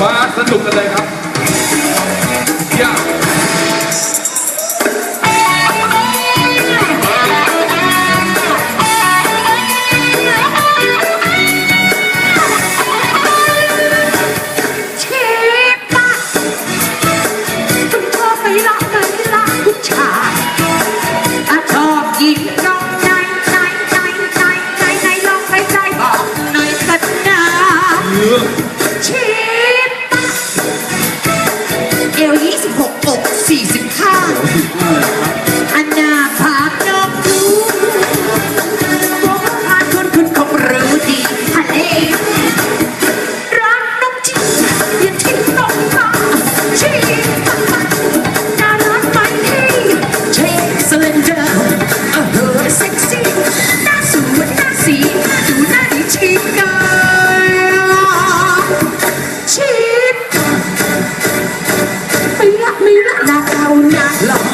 มาสนุกกันเลยครับยาเนื้อ cheese. Mary. una